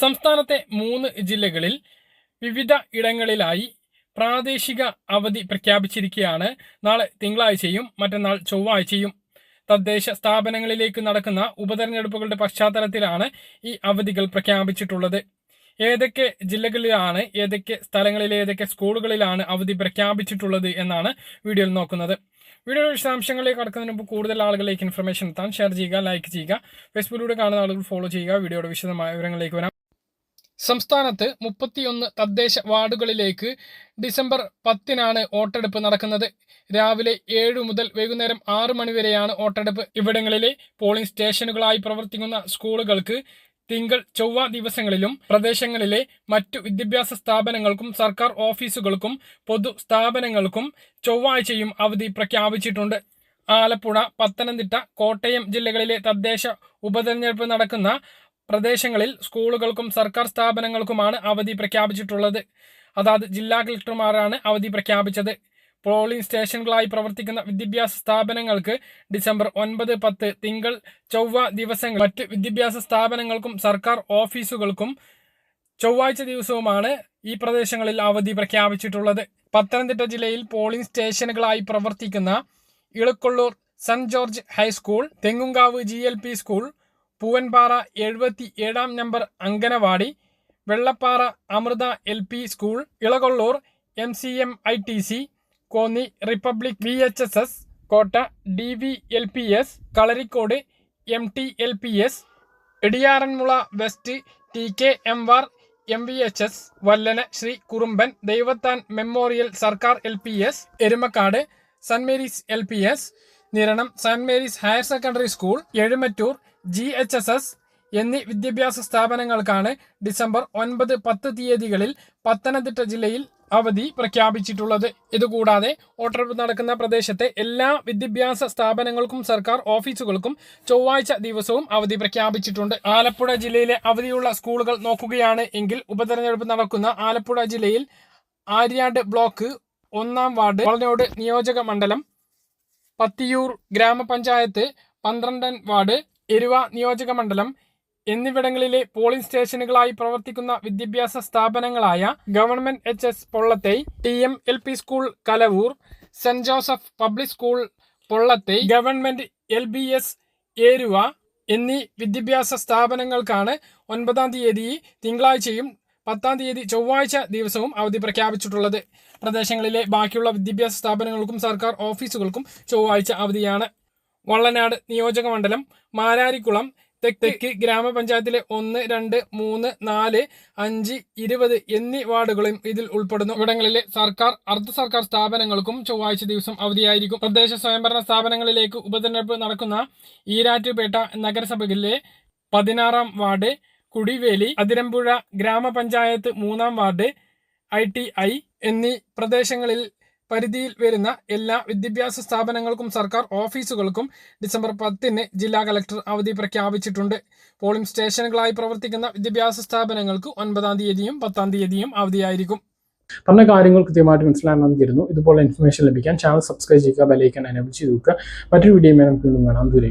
സംസ്ഥാനത്തെ മൂന്ന് ജില്ലകളിൽ വിവിധ ഇടങ്ങളിലായി പ്രാദേശിക അവധി പ്രഖ്യാപിച്ചിരിക്കുകയാണ്. നാളെ തിങ്കളാഴ്ചയും മറ്റന്നാൾ ചൊവ്വാഴ്ചയും തദ്ദേശ സ്ഥാപനങ്ങളിലേക്ക് നടക്കുന്ന ഉപതെരഞ്ഞെടുപ്പുകളുടെ പശ്ചാത്തലത്തിലാണ് ഈ അവധികൾ പ്രഖ്യാപിച്ചിട്ടുള്ളത്. ഏതൊക്കെ ജില്ലകളിലാണ് ഏതൊക്കെ സ്ഥലങ്ങളിൽ ഏതൊക്കെ സ്കൂളുകളിലാണ് അവധി പ്രഖ്യാപിച്ചിട്ടുള്ളത് എന്നാണ് വീഡിയോയിൽ നോക്കുന്നത്. വീഡിയോ വിശദാംശങ്ങളിലേക്ക് കടക്കുന്നതിന് മുമ്പ് കൂടുതൽ ആളുകളിലേക്ക് ഇൻഫർമേഷൻ എത്താൻ ഷെയർ ചെയ്യുക ലൈക്ക് ചെയ്യുക. ഫേസ്ബുക്കിലൂടെ കാണുന്ന ആളുകൾ ഫോളോ ചെയ്യുക. വീഡിയോയുടെ വിശദമായ വിവരങ്ങളിലേക്ക് വരാം. സംസ്ഥാനത്ത് മുപ്പത്തിയൊന്ന് തദ്ദേശ വാർഡുകളിലേക്ക് ഡിസംബർ പത്തിനാണ് വോട്ടെടുപ്പ് നടക്കുന്നത്. രാവിലെ ഏഴു മുതൽ വൈകുന്നേരം ആറ് മണിവരെയാണ് വോട്ടെടുപ്പ്. ഇവിടങ്ങളിലെ പോളിംഗ് സ്റ്റേഷനുകളായി പ്രവർത്തിക്കുന്ന സ്കൂളുകൾക്ക് തിങ്കൾ ചൊവ്വ ദിവസങ്ങളിലും പ്രദേശങ്ങളിലെ മറ്റു വിദ്യാഭ്യാസ സ്ഥാപനങ്ങൾക്കും സർക്കാർ ഓഫീസുകൾക്കും പൊതു സ്ഥാപനങ്ങൾക്കും ചൊവ്വാഴ്ചയും അവധി പ്രഖ്യാപിച്ചിട്ടുണ്ട്. ആലപ്പുഴ പത്തനംതിട്ട കോട്ടയം ജില്ലകളിലെ തദ്ദേശ ഉപതെരഞ്ഞെടുപ്പ് നടക്കുന്ന പ്രദേശങ്ങളിൽ സ്കൂളുകൾക്കും സർക്കാർ സ്ഥാപനങ്ങൾക്കുമാണ് അവധി പ്രഖ്യാപിച്ചിട്ടുള്ളത്. അതാത് ജില്ലാ കളക്ടർമാരാണ് അവധി പ്രഖ്യാപിച്ചത്. പോളിംഗ് സ്റ്റേഷനുകളായി പ്രവർത്തിക്കുന്ന വിദ്യാഭ്യാസ സ്ഥാപനങ്ങൾക്ക് ഡിസംബർ ഒൻപത് പത്ത് തിങ്കൾ ചൊവ്വ ദിവസങ്ങൾ മറ്റ് വിദ്യാഭ്യാസ സ്ഥാപനങ്ങൾക്കും സർക്കാർ ഓഫീസുകൾക്കും ചൊവ്വാഴ്ച ദിവസവുമാണ് ഈ പ്രദേശങ്ങളിൽ അവധി പ്രഖ്യാപിച്ചിട്ടുള്ളത്. പത്തനംതിട്ട ജില്ലയിൽ പോളിംഗ് സ്റ്റേഷനുകളായി പ്രവർത്തിക്കുന്ന Elakollur saint George high school Thengumkavu G school Poovanpara എഴുപത്തി ഏഴാം number anganwadi Vellappara Amrita L P school Elakollur M C M I T C Konni republic V H S S Kotta D V L P S Kalarikode M T L P S Idiyaranmula west T K M war M V H S Vallana Sree Kurumban Daivathan memorial സർക്കാർ L P S Erumakkad saint Mary's L P S Niranam saint Mary's higher secondary school Ezhumattoor G H S S എന്നീ വിദ്യാഭ്യാസ സ്ഥാപനങ്ങൾക്കാണ് December ഒൻപത് പത്ത് തീയതികളിൽ പത്തനംതിട്ട ജില്ലയിൽ അവധി പ്രഖ്യാപിച്ചിട്ടുള്ളത്. ഇതുകൂടാതെ വോട്ടെടുപ്പ് നടക്കുന്ന പ്രദേശത്തെ എല്ലാ വിദ്യാഭ്യാസ സ്ഥാപനങ്ങൾക്കും സർക്കാർ ഓഫീസുകൾക്കും ചൊവ്വാഴ്ച ദിവസവും അവധി പ്രഖ്യാപിച്ചിട്ടുണ്ട്. ആലപ്പുഴ ജില്ലയിലെ അവധിയുള്ള സ്കൂളുകൾ നോക്കുകയാണ് എങ്കിൽ ഉപതെരഞ്ഞെടുപ്പ് നടക്കുന്ന ആലപ്പുഴ ജില്ലയിൽ ആര്യാട് ബ്ലോക്ക് ഒന്നാം വാർഡ് വളനോട് നിയോജക മണ്ഡലം പത്തിയൂർ ഗ്രാമപഞ്ചായത്ത് പന്ത്രണ്ടൻ വാർഡ് എരുവ നിയോജക മണ്ഡലം എന്നിവിടങ്ങളിലെ പോളിംഗ് സ്റ്റേഷനുകളായി പ്രവർത്തിക്കുന്ന വിദ്യാഭ്യാസ സ്ഥാപനങ്ങളായ government H S Pollethai T M L P school Kalavoor saint Joseph public school Pollethai government L B S Eruva എന്നീ വിദ്യാഭ്യാസ സ്ഥാപനങ്ങൾക്കാണ് ഒൻപതാം തീയതി തിങ്കളാഴ്ചയും പത്താം തീയതി ചൊവ്വാഴ്ച ദിവസവും അവധി പ്രഖ്യാപിച്ചിട്ടുള്ളത്. പ്രദേശങ്ങളിലെ ബാക്കിയുള്ള വിദ്യാഭ്യാസ സ്ഥാപനങ്ങൾക്കും സർക്കാർ ഓഫീസുകൾക്കും ചൊവ്വാഴ്ച അവധിയാണ്. വള്ളനാട് നിയോജക മണ്ഡലം മാരാരിക്കുളം തെക്ക് ഗ്രാമപഞ്ചായത്തിലെ ഒന്ന് രണ്ട് മൂന്ന് നാല് അഞ്ച് ഇരുപത് എന്നീ വാർഡുകളും ഇതിൽ ഉൾപ്പെടുന്നു. ഇവിടങ്ങളിലെ സർക്കാർ അർദ്ധ സർക്കാർ സ്ഥാപനങ്ങൾക്കും ചൊവ്വാഴ്ച ദിവസം അവധിയായിരിക്കും. പ്രദേശ സ്വയംഭരണ സ്ഥാപനങ്ങളിലേക്ക് ഉപതെരഞ്ഞെടുപ്പ് നടക്കുന്ന ഈരാറ്റുപേട്ട നഗരസഭയിലെ പതിനാറാം വാർഡ് കുടിവേലി അതിരമ്പുഴ ഗ്രാമപഞ്ചായത്ത് മൂന്നാം വാർഡ് ഐ ടി ഐ എന്നീ പ്രദേശങ്ങളിൽ പരിധിയിൽ വരുന്ന എല്ലാ വിദ്യാഭ്യാസ സ്ഥാപനങ്ങൾക്കും സർക്കാർ ഓഫീസുകൾക്കും ഡിസംബർ പത്തിന് ജില്ലാ കളക്ടർ അവധി പ്രഖ്യാപിച്ചിട്ടുണ്ട്. പോളിംഗ് സ്റ്റേഷനുകളായി പ്രവർത്തിക്കുന്ന വിദ്യാഭ്യാസ സ്ഥാപനങ്ങൾക്ക് ഒൻപതാം തീയതിയും പത്താം തീയതിയും അവധിയായിരിക്കും. പറഞ്ഞ കാര്യങ്ങൾ കൃത്യമായിട്ട് മനസ്സിലാണെന്ന് കരുതുന്നു ഇതുപോലെ ഇൻഫർമേഷൻ ലഭിക്കാൻ ചാനൽ സബ്സ്ക്രൈബ് ചെയ്യുക ബെലൈക്കൻ എനേബിൾ വെക്കുക. മറ്റൊരു വീഡിയോയുമായി നമുക്ക് വീണ്ടും കാണാം. ദൂരെ